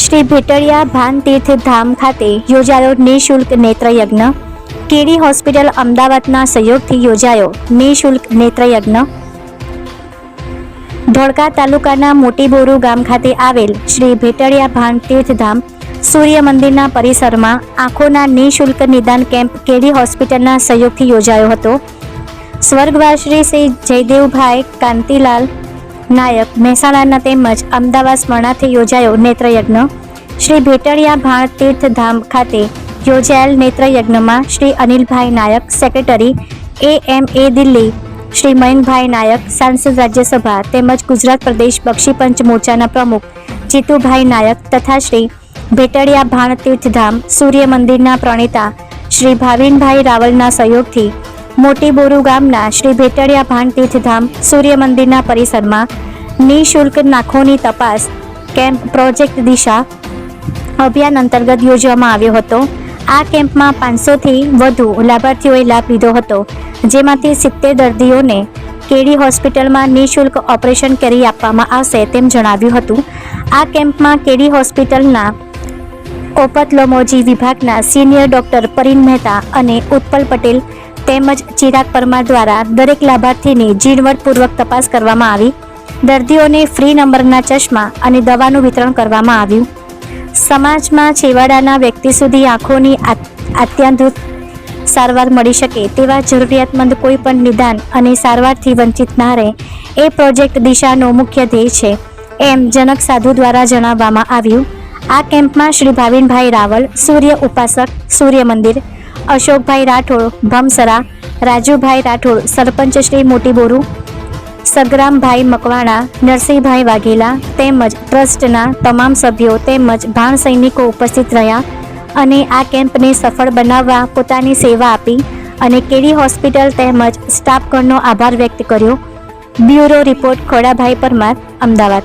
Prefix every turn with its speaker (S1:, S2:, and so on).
S1: શ્રી ભેટડિયા ભાન તીર્થ ધામ ખાતે યોજાયો નિઃશુલ્ક નેત્રયજ્ઞ. કેડી હોસ્પિટલ અમદાવાદના સહયોગથી યોજાયો નિઃશુલ્ક નેત્રયજ્ઞ. ધોળકા તાલુકાના મોટીબોરુ ગામ ખાતે આવેલ શ્રી ભેટડિયા ભાન તીર્થધામ સૂર્ય મંદિરના પરિસરમાં આંખોના નિઃશુલ્ક નિદાન કેમ્પ કેડી હોસ્પિટલના સહયોગથી યોજાયો હતો. સ્વર્ગવાસી શ્રી જયદેવભાઈ કાંતિલાલ નાયક મહેસાણાના તેમજ અમદાવાદ સ્મરણાર્થે યોજાયો નેત્રયજ્ઞ. શ્રી ભેટડિયા ભાણ તીર્થધામ ખાતે યોજાયેલ નેત્રયજ્ઞમાં Shri Anilbhai Nayak secretary A M A Delhi, Shri Mayanbhai Nayak, સાંસદ રાજ્યસભા તેમજ ગુજરાત પ્રદેશ બક્ષીપંચ મોરચાના પ્રમુખ જીતુભાઈ નાયક તથા શ્રી ભેટડિયા ભાણ તીર્થધામ સૂર્ય મંદિરના પ્રણેતા શ્રી ભાવિનભાઈ રાવલના સહયોગથી મોટી બોરુ ગામના શ્રી ભેટડિયા ભાણ તીર્થધામ સૂર્ય મંદિરના પરિસરમાં નિઃશુલ્ક નાખોની તપાસ કેમ્પ પ્રોજેક્ટ દિશા અભિયાન અંતર્ગત યોજવામાં આવ્યો હતો. આ કેમ્પમાં પાંચસોથી વધુ લાભાર્થીઓએ લાભ લીધો હતો, જેમાંથી સિત્તેર દર્દીઓને કેડી હોસ્પિટલમાં નિઃશુલ્ક ઓપરેશન કરી આપવામાં આવશે તેમ જણાવ્યું હતું. આ કેમ્પમાં કેડી હોસ્પિટલના ઓપથલોમોજી વિભાગના સિનિયર ડોક્ટર પરિન મહેતા અને ઉત્પલ પટેલ તેમજ ચિરાગ પરમાર દ્વારા દરેક લાભાર્થીની ઝીણવટપૂર્વક તપાસ કરવામાં આવી. દર્દીઓને ફ્રી નંબરના ચશ્મા અને દવાનું વિતરણ કરવામાં આવ્યું. સમાજમાં છેવાડાના વ્યક્તિ સુધી આંખોની અત્યાધુત સારવાર મળી શકે તેવા જરૂરિયાતમંદ કોઈ પણ નિદાન અને સારવારથી વંચિત ના રહે એ પ્રોજેક્ટ દિશાનો મુખ્ય ધ્યેય છે, એમ જનક સાધુ દ્વારા જણાવવામાં આવ્યું. આ કેમ્પમાં શ્રી ભાવિનભાઈ રાવલ, સૂર્ય ઉપાસક, સૂર્ય મંદિર, અશોકભાઈ રાઠોડ, ભમસરા, રાજુભાઈ રાઠોડ, સરપંચ શ્રી મોટી બોરુ સગરામભાઈ મકવાણા, નરસિંહભાઈ વાઘેલા તેમજ ટ્રસ્ટના તમામ સભ્યો તેમજ ભાણ સૈનિકો ઉપસ્થિત રહ્યા અને આ કેમ્પને સફળ બનાવવા પોતાની સેવા આપી અને કેડી હોસ્પિટલ તેમજ સ્ટાફગણનો આભાર વ્યક્ત કર્યો. Bureau report Khodabhai Parmar, Ahmedabad.